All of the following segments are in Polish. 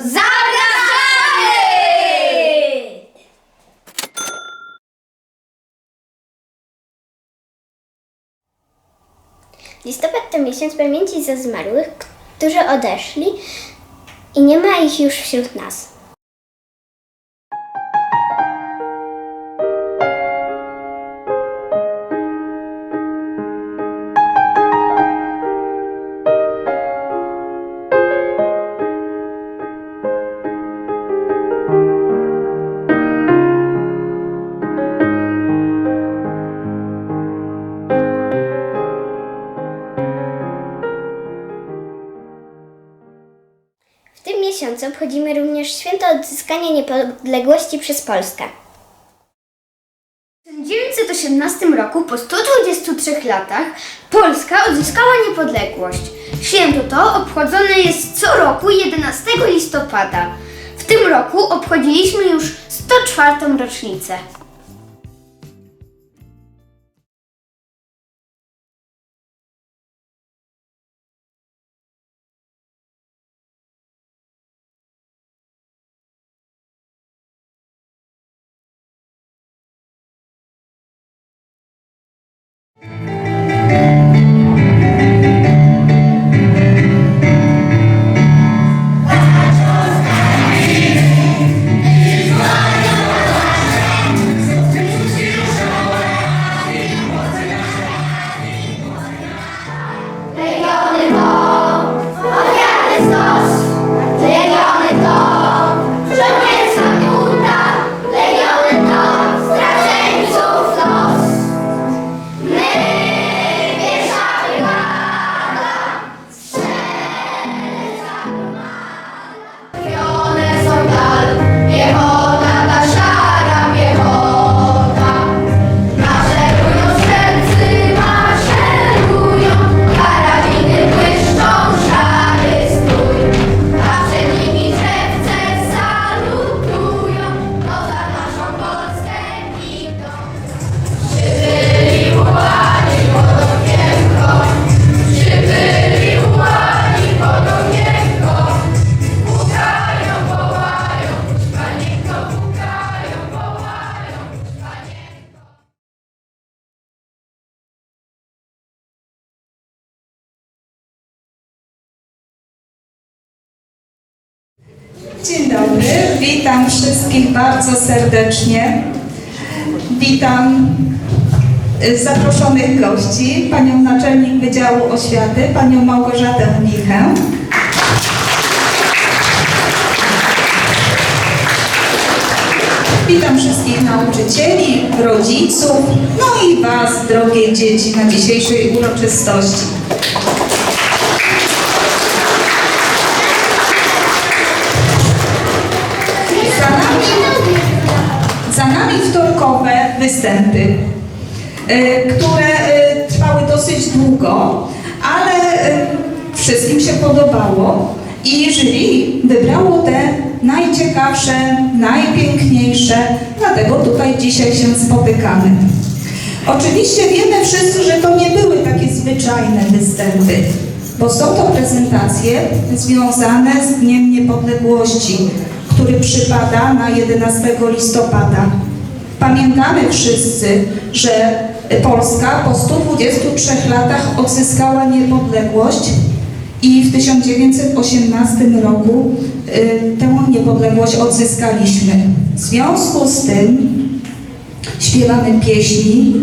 Zapraszamy! Listopad to miesiąc pamięci za zmarłych, którzy odeszli i nie ma ich już wśród nas. Święto odzyskania niepodległości przez Polskę. W 1918 roku, po 123 latach, Polska odzyskała niepodległość. Święto to obchodzone jest co roku 11 listopada. W tym roku obchodziliśmy już 104. rocznicę. Witam wszystkich bardzo serdecznie. Witam y, zaproszonych gości, panią naczelnik Wydziału Oświaty, panią Małgorzatę Michę. Witam wszystkich nauczycieli, rodziców, no i Was, drogie dzieci, na dzisiejszej uroczystości. Y, które y, trwały dosyć długo, ale y, wszystkim się podobało i jury wybrało te najciekawsze, najpiękniejsze, dlatego tutaj dzisiaj się spotykamy. Oczywiście wiemy wszyscy, że to nie były takie zwyczajne występy, bo są to prezentacje związane z Dniem Niepodległości, który przypada na 11 listopada. Pamiętamy wszyscy, że Polska po 123 latach odzyskała niepodległość i w 1918 roku y, tę niepodległość odzyskaliśmy. W związku z tym śpiewamy pieśni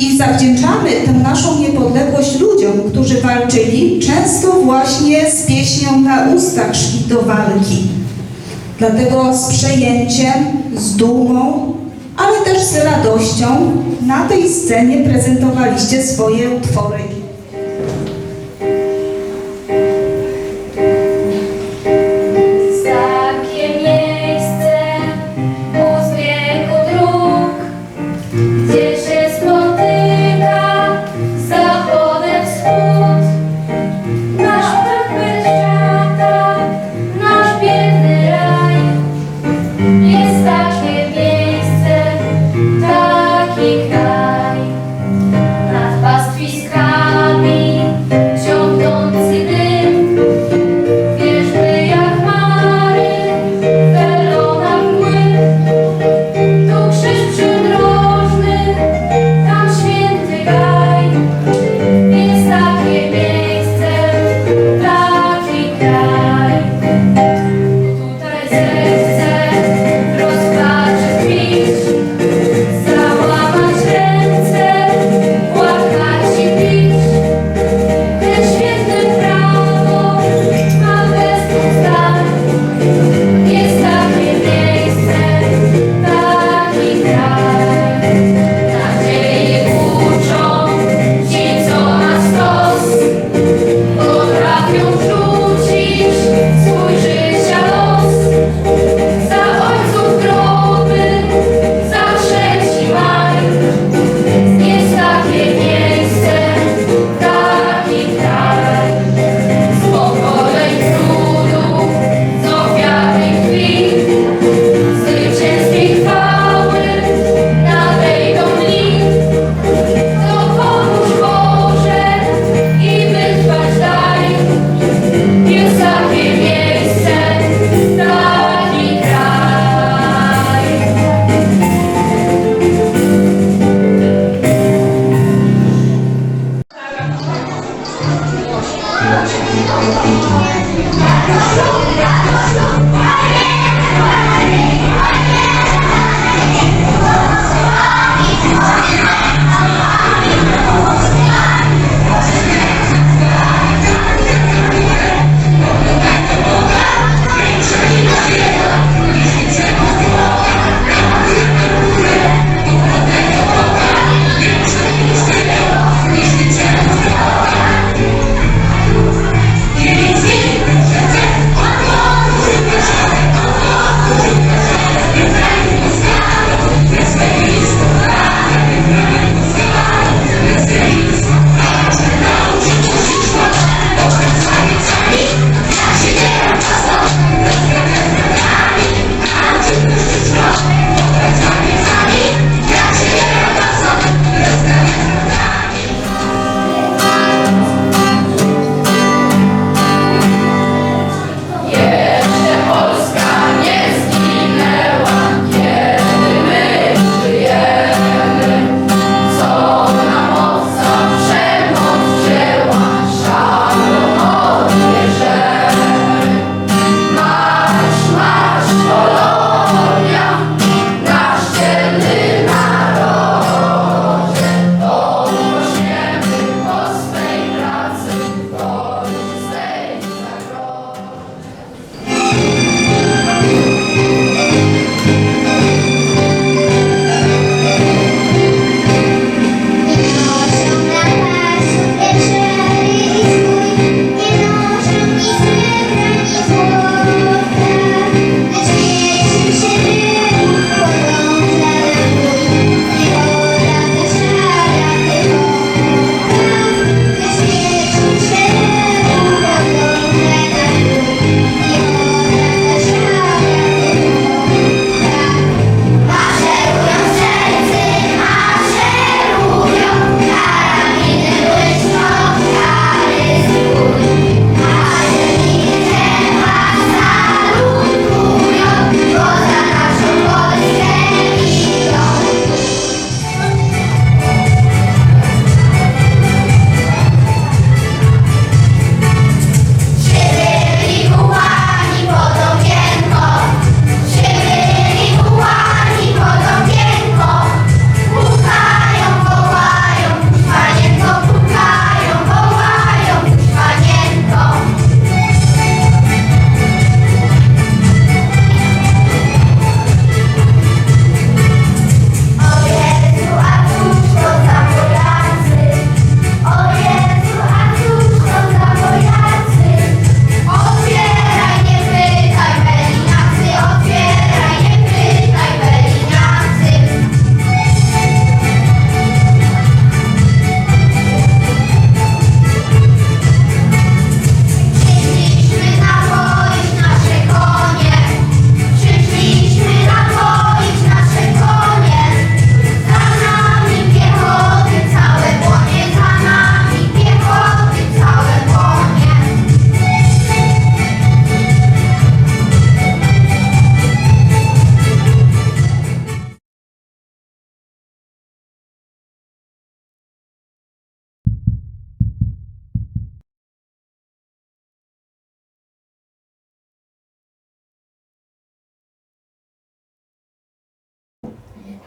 i zawdzięczamy tę naszą niepodległość ludziom, którzy walczyli często właśnie z pieśnią na ustach szli do walki. Dlatego z przejęciem, z dumą, ale też z radością na tej scenie prezentowaliście swoje utwory.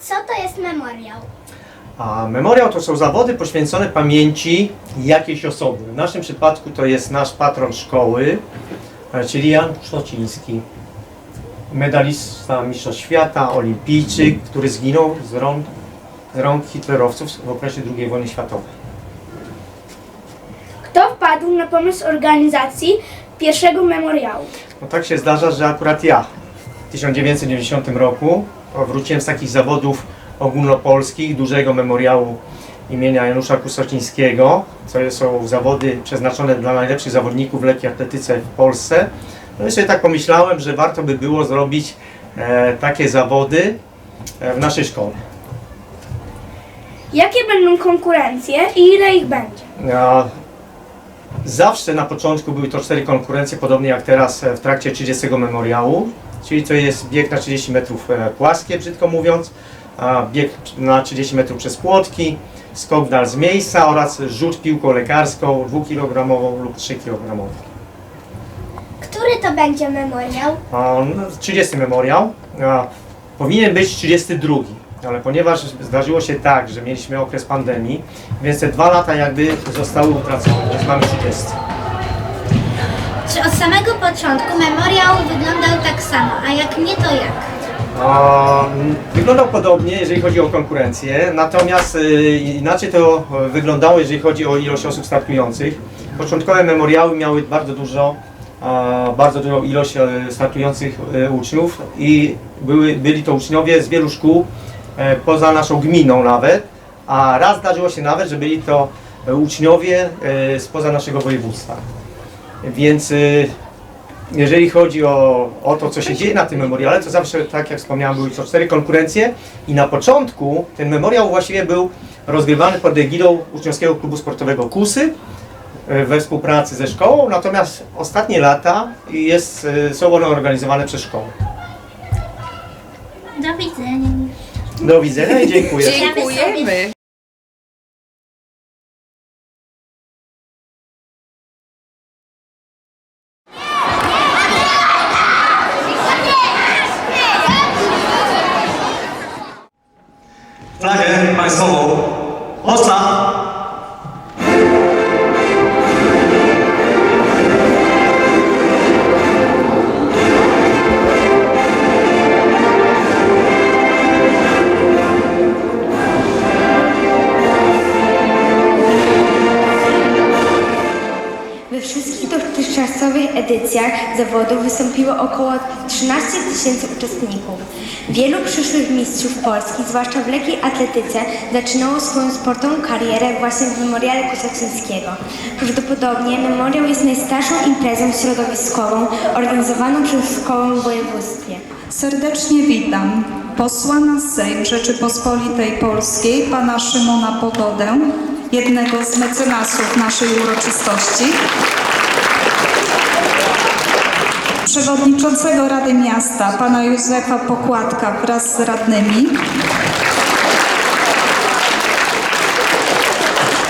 Co to jest memoriał? A memoriał to są zawody poświęcone pamięci jakiejś osoby. W naszym przypadku to jest nasz patron szkoły, e, czyli Jan Sztociński. Medalista Mistrzostw Świata, olimpijczyk, który zginął z rąk, z rąk hitlerowców w okresie II wojny światowej. Kto wpadł na pomysł organizacji pierwszego memoriału? No tak się zdarza, że akurat ja w 1990 roku wróciłem z takich zawodów ogólnopolskich, dużego memoriału imienia Janusza Kusocińskiego, co są zawody przeznaczone dla najlepszych zawodników w lekkiej atletyce w Polsce. No i sobie tak pomyślałem, że warto by było zrobić e, takie zawody e, w naszej szkole. Jakie będą konkurencje i ile ich będzie? Zawsze na początku były to cztery konkurencje, podobnie jak teraz e, w trakcie 30 memoriału, czyli to jest bieg na 30 metrów e, płaskie, brzydko mówiąc, bieg na 30 metrów przez płotki, skok w dal z miejsca oraz rzut piłką lekarską 2 kg lub 3 kg. będzie memoriał? On, 30 memoriał. A, powinien być 32, ale ponieważ zdarzyło się tak, że mieliśmy okres pandemii, więc te dwa lata jakby zostały utracone, więc mamy 30. Czy od samego początku memoriał wyglądał tak samo, a jak nie, to jak? A, m, Wyglądał podobnie, jeżeli chodzi o konkurencję, natomiast y, inaczej to e, wyglądało, jeżeli chodzi o ilość osób startujących. Początkowe memoriały miały bardzo dużo, a, bardzo dużą ilość e, startujących e, uczniów i były, byli to uczniowie z wielu szkół poza naszą gminą nawet, a raz zdarzyło się nawet, że byli to uczniowie e, spoza naszego województwa. Więc y, jeżeli chodzi o, o to, co się dzieje na tym memoriale, to zawsze, tak jak wspomniałem, były to cztery konkurencje i na początku ten memoriał właściwie był rozgrywany pod egidą Uczniowskiego Klubu Sportowego KUSY e, we współpracy ze szkołą, natomiast ostatnie lata jest, e, są one organizowane przez szkołę. Do widzenia. Do widzenia i dziękuję. Dziękujemy. Edycjach zawodów wystąpiło około 13 tysięcy uczestników. Wielu przyszłych mistrzów Polski, zwłaszcza w lekkiej atletyce, zaczynało swoją sportową karierę właśnie w Memoriale Kosaczyńskiego. Prawdopodobnie memoriał jest najstarszą imprezą środowiskową organizowaną przez szkołę w województwie. Serdecznie witam posła na Sejm Rzeczypospolitej Polskiej, pana Szymona Pogodę, jednego z mecenasów naszej uroczystości, przewodniczącego Rady Miasta, pana Józefa Pokładka wraz z radnymi,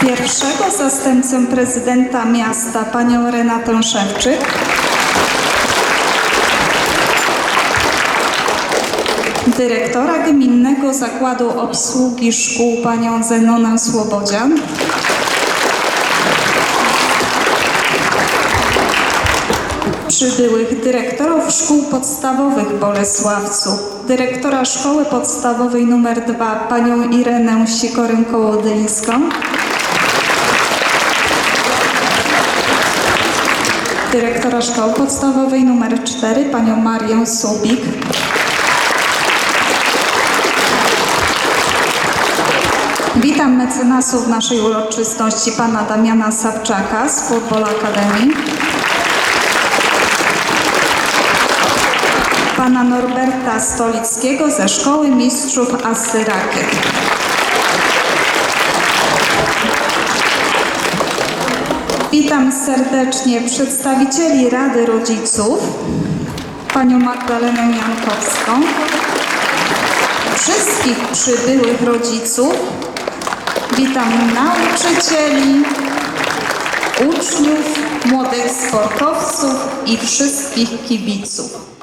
pierwszego zastępcę prezydenta miasta, panią Renatę Szewczyk, dyrektora Gminnego Zakładu Obsługi Szkół panią Zenonę Słobodzian, przybyłych dyrektorów szkół podstawowych Bolesławcu, dyrektora Szkoły Podstawowej nr 2 panią Irenę Sikorę-Kołodyńską, dyrektora Szkoły Podstawowej nr 4 panią Marię Subik, Witam mecenasów naszej uroczystości, pana Damiana Sawczaka z Football Academy, pana Norberta Stolickiego ze Szkoły Mistrzów Asy. Witam serdecznie przedstawicieli Rady Rodziców, panią Magdalenę Jankowską, wszystkich przybyłych rodziców, witam nauczycieli, uczniów, młodych sportowców i wszystkich kibiców.